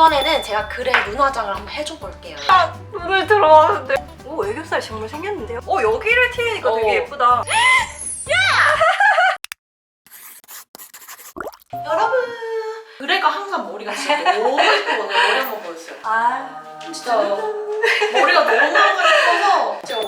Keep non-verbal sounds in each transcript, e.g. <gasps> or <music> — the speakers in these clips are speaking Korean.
이번에는 제가 그래 눈 화장을 한번 해줘 볼게요. 아, 눈을 들어왔는데. 오, 애교살 정말 생겼는데요? 오, 여기를 튀니까 되게 어. 예쁘다. <gasps> 여러분 그래가 항상 머리가 진짜 <laughs> 너무 예쁘거든요. 머리 한번 보여주세요. 아, 진짜 머리가 너무 예뻐서 제가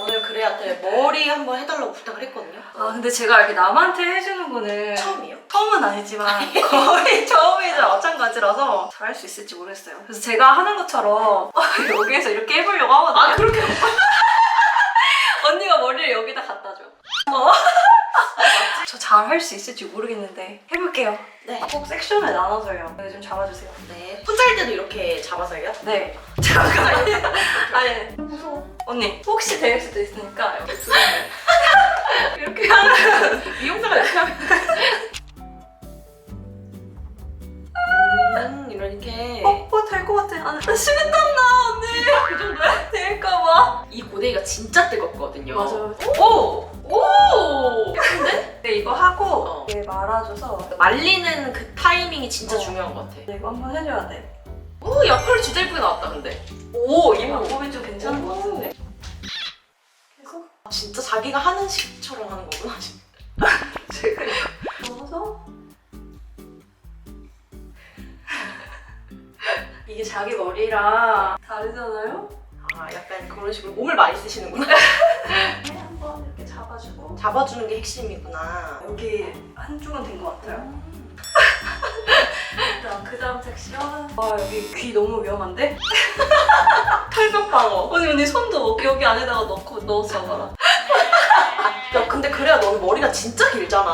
그래한테 머리 한번 해달라고 부탁을 했거든요. 아, 근데 제가 이렇게 남한테 해주는 거는 처음이요? 처음은 아니지만 <laughs> 거의 처음이자 마찬가지라서 잘할 수 있을지 모르겠어요. 그래서 제가 하는 것처럼 <laughs> 여기에서 이렇게 해보려고 하거든요. 아 그렇게 <laughs> 언니가 머리를 여기다 갖다 줘. 어? 저 잘 할 수 있을지 모르겠는데 해볼게요. 네. 꼭 섹션을 나눠서요. 네, 좀 잡아주세요. 네. 혼자 할 때도 이렇게 잡아서요? 네. 잠깐. 아니 무서워. 언니 혹시 될 수도 있으니까 여기 두 분을 이렇게 하는. 미용사가 이렇게 하면 음, 이렇게 어, 어, 될것 같아. 아, 나 식은땀 나, 언니. 그 정도야? 될까봐. 이 고데기가 진짜 뜨겁거든요. 맞아요. 오! 오! 근데 네, 이거 하고 어. 이렇게 말아줘서 말리는 그 타이밍이 진짜 어. 중요한 것 같아. 네, 이거 한번 해줘야 돼. 오, 야 컬이 진짜 예쁘게 나왔다 근데. 오, 이 오. 방법이 좀 괜찮은 것 같은데? 계속 진짜 자기가 하는 식처럼 하는 거구나. <laughs> 이거 넣어서 <laughs> 이게 자기 머리랑 다르잖아요? 아, 약간 그런 식으로 몸을 많이 쓰시는구나. <laughs> 네, 한번 이렇게 잡아주고 잡아주는 게 핵심이구나. 여기 한쪽은 된 것 같아요. 그다음 그 다음 섹션. 아 여기 귀 너무 위험한데? 털벽 방어. 언니 언니 손도 여기 안에다가 넣고 넣어서 봐라. 야, 근데 그래야 너는 머리가 진짜 길잖아.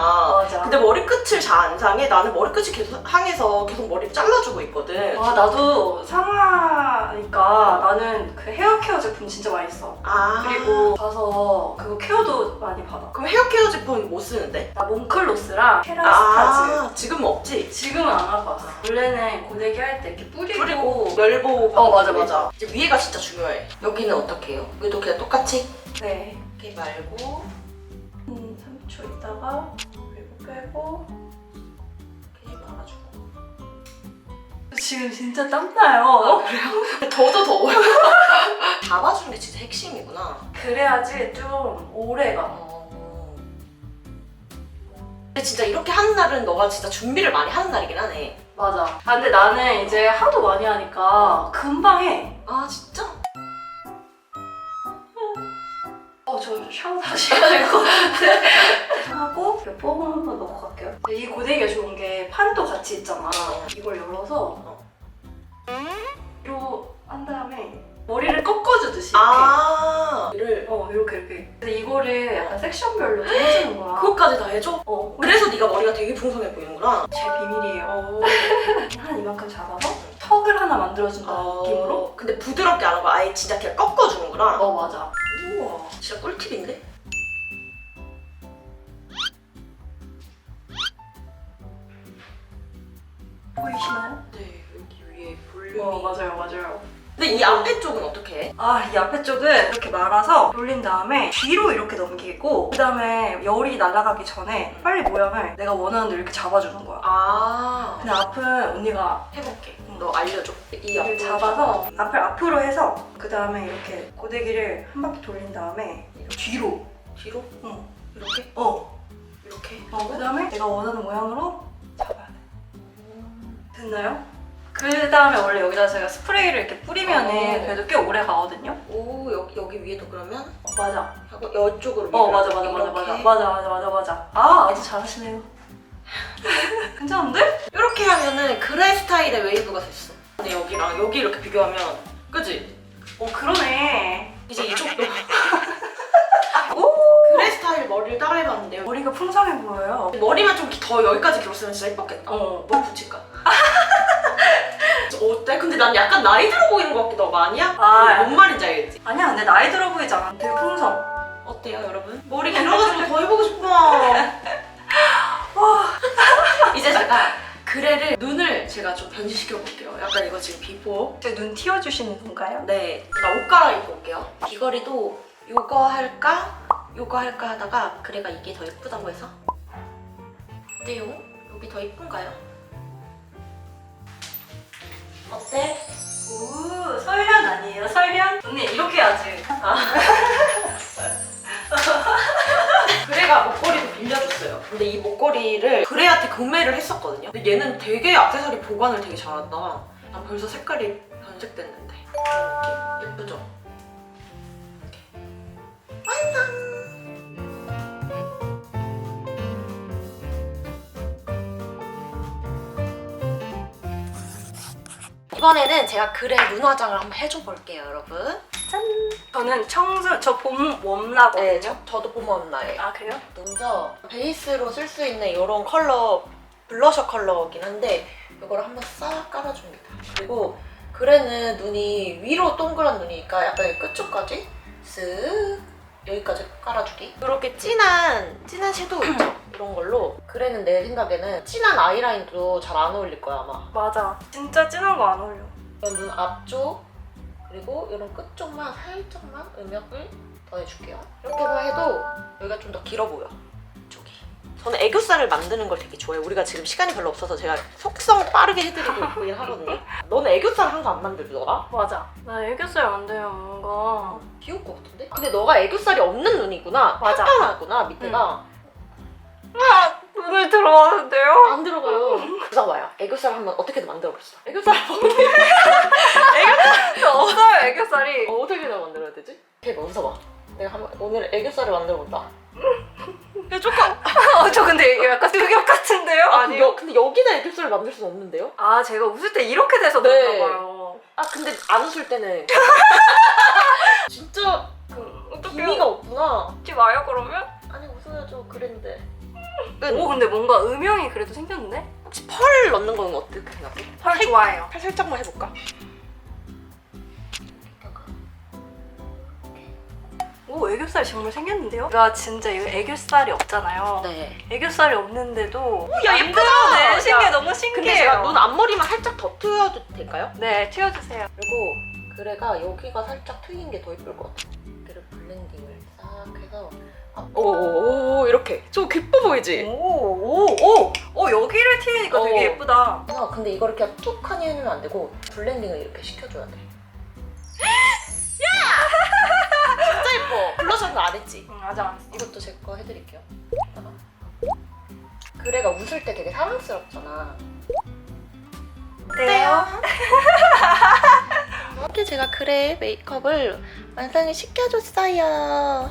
맞아. 근데 머리 끝을 잘 안 상해. 나는 머리 끝이 계속 상해서 계속 머리 잘라주고 있거든. 아 나도 상하니까 나는 그 헤어 케어 제품 진짜 많이 써. 아. 그리고 가서 그거 케어도 많이 받아. 그럼 헤어 케어 제품 못 쓰는데? 나 몽클로스랑 케라스타즈. 아, 지금은 없지? 지금은 안 하고 왔어. 원래는 고데기 할 때 이렇게 뿌리고. 그리고 멸보. 어, 맞아, 맞아. 이제 위에가 진짜 중요해. 여기는 어떻게 해요? 여기도 그냥 똑같이? 네. 이렇게 말고 음, 3초 있다가 그리고 빼고. 이렇게 말아주고. 지금 진짜 땀나요. 그래요? <laughs> 더도 더워요. <laughs> 잡아주는 게 진짜 핵심이구나. 그래야지 좀 오래가. 어. 근데 진짜 이렇게 하는 날은 너가 진짜 준비를 많이 하는 날이긴 하네. 맞아. 아, 근데 나는 이제 하도 많이 하니까 금방 해. 아 진짜? 어, 저 샤워 다시 해야 될 것 같은 <laughs> 번 한번 넣고 갈게요. 이 고데기가 좋은 게 판도 같이 있잖아. 이걸 열어서 이로 한 다음에 머리를 꺾어주듯이 이렇게. 아 이를 어, 이렇게 이렇게. 근데 이거를 약간 섹션별로 좀 해주는 거야. 그것까지 다 해줘? 어, 그래서 네가 머리가 되게 풍성해 보이는구나. 제 비밀이에요. 어. 한 이만큼 잡아서 턱을 하나 만들어준다는 느낌으로. 근데 부드럽게 안 하고 아예 진짜 그냥 꺾어주는구나. 어, 맞아. 우와 진짜 꿀팁인데? 보이시나요? 네 여기 위에 볼륨이. 어, 맞아요, 맞아요. 근데 이 앞에 쪽은 어떻게 해? 아, 이 앞에 쪽은 이렇게 말아서 돌린 다음에 뒤로 이렇게 넘기고 그 다음에 열이 날아가기 전에 빨리 모양을 내가 원하는 대로 이렇게 잡아주는 거야. 아 근데 앞은 언니가 해볼게. 너 알려줘. 이 앞으로 잡아서 앞을 앞으로 해서 그 다음에 이렇게 고데기를 한 바퀴 돌린 다음에 뒤로. 뒤로 응. 이렇게 어. 이렇게. 어, 그 다음에 내가 원하는 모양으로 잡아야 돼. 됐나요? 그 다음에 원래 여기다 제가 스프레이를 이렇게 뿌리면은 어. 그래도 꽤 오래 가거든요? 오 여기 여기 위에도 그러면 어, 맞아. 하고 이쪽으로. 어. 맞아, 맞아, 맞아, 이렇게. 맞아. 맞아, 맞아, 맞아, 맞아. 아, 아주 잘하시네요. <laughs> 괜찮은데? 이렇게 하면은 그래 스타일의 웨이브가 됐어. 근데 여기랑 여기 이렇게 비교하면 그지? 어, 그러네. 이제 이쪽도 <laughs> 스타일 머리를 따라해봤는데요. 머리가 풍성해 보여요. 머리만 좀 더 여기까지 길었으면 진짜 예뻤겠다. 어. 뭐 붙일까? <laughs> 어때? 근데 난 약간 나이 들어 보이는 것 같기도 하고 아니야? 아, 뭔 말인지 알겠지? 아니야, 근데 나이 들어 보이지 않아. 되게 풍성. 어때요 여러분? 머리 길어가지고 더 해보고 싶어. <laughs> 이제 제가 그래를 눈을 제가 좀 변신시켜 볼게요. 약간 이거 지금 비포. 제눈 띄워주시는 건가요? 네, 나옷 갈아입고 올게요. 귀걸이도 요거 할까? 요거 할까 하다가 그래가 이게 더 예쁘다고 해서 어때요? 여기 더 예쁜가요? 어때? 오 설현 아니에요 설현? 언니 이렇게 해야지. <laughs> 그래가 목걸이도 빌려줬어요. 근데 이 목걸이를 그래한테 구매를 했었거든요. 근데 얘는 되게 액세서리 보관을 되게 잘한다. 난 벌써 색깔이 변색됐는데. 느낌. 예쁘죠? 이번에는 제가 그래 눈 화장을 한번 해줘 볼게요, 여러분. 짠. 저는 청순 저 봄 웜라거든요. 네, 저, 저도 봄원 나예요. 아 그래요? 먼저 베이스로 쓸 수 있는 이런 컬러 블러셔 컬러긴 한데 이거를 한번 싹 깔아줍니다. 그리고 그래는 눈이 위로 동그란 눈이니까 약간 이 끝쪽까지 쓱 여기까지 깔아주기. 이렇게 진한 진한 섀도우 있죠? <clears throat> 이런 걸로 그래는 내 생각에는 진한 아이라인도 잘 안 어울릴 거야 아마. 맞아. 진짜 진한 거 안 어울려. 이런 눈 앞쪽 그리고 이런 끝 쪽만 살짝만 음역을 더해줄게요. 이렇게만 해도 여기가 좀 더 길어 보여. 이쪽이. 저는 애교살을 만드는 걸 되게 좋아해요. 우리가 지금 시간이 별로 없어서 제가 속성 빠르게 해드리고 있긴 하거든요. 너는 애교살 항상 안 만들더라? 맞아. 나 애교살 만들면 뭔가 귀여울 것 같은데? 근데 너가 애교살이 없는 눈이구나. 맞아. 평평하구나 밑에가. 눈을 들어가는데요? 안 들어가요. 그래서 봐요. 애교살 한번 어떻게든 만들어봅시다. 애교살 저 <laughs> 없어요 애교살이. 어, 어떻게 만들어야 되지? 대박 웃어봐. 내가 한번 오늘 애교살을 만들어본다. 야 조금 <laughs> 어, 저 근데 약간 습격 같은데요? 아, 아니요. 여, 근데 여기다 애교살을 만들 수는 없는데요? 아 제가 웃을 때 이렇게 돼서 네. 그런가 봐요. 아 근데 안 웃을 때는 <laughs> 오 근데 뭔가 음영이 그래도 생겼는데? 혹시 펄 넣는 거는 어떻게 생각해? 펄 좋아해요. 펄 살짝만 해볼까? 오 애교살 정말 생겼는데요? 나 진짜 이거 애교살이 없잖아요. 네. 애교살이 없는데도 야, 예쁘다! 내신 게 야, 너무 근데 신기해요. 제가 눈 앞머리만 살짝 더 트여도 될까요? 네 튀어주세요. 그리고 그래가 여기가 살짝 트인 게 더 예쁠 것 같아. 여 오오오 이렇게 좀 기뻐 보이지? 오오오 오, 여기를 튀니까 어. 되게 예쁘다. 아, 근데 이걸 이렇게 툭 하니 해주면 안 되고 블렌딩을 이렇게 시켜줘야 돼. <gasps> 야! <laughs> 진짜 예뻐. 블러셔는 안 했지? 응 맞아. 이것도 제 거 해드릴게요. 이따가. 그래가 웃을 때 되게 사랑스럽잖아. 어때요? <laughs> 이렇게 제가 그래 메이크업을 완성을 시켜줬어요.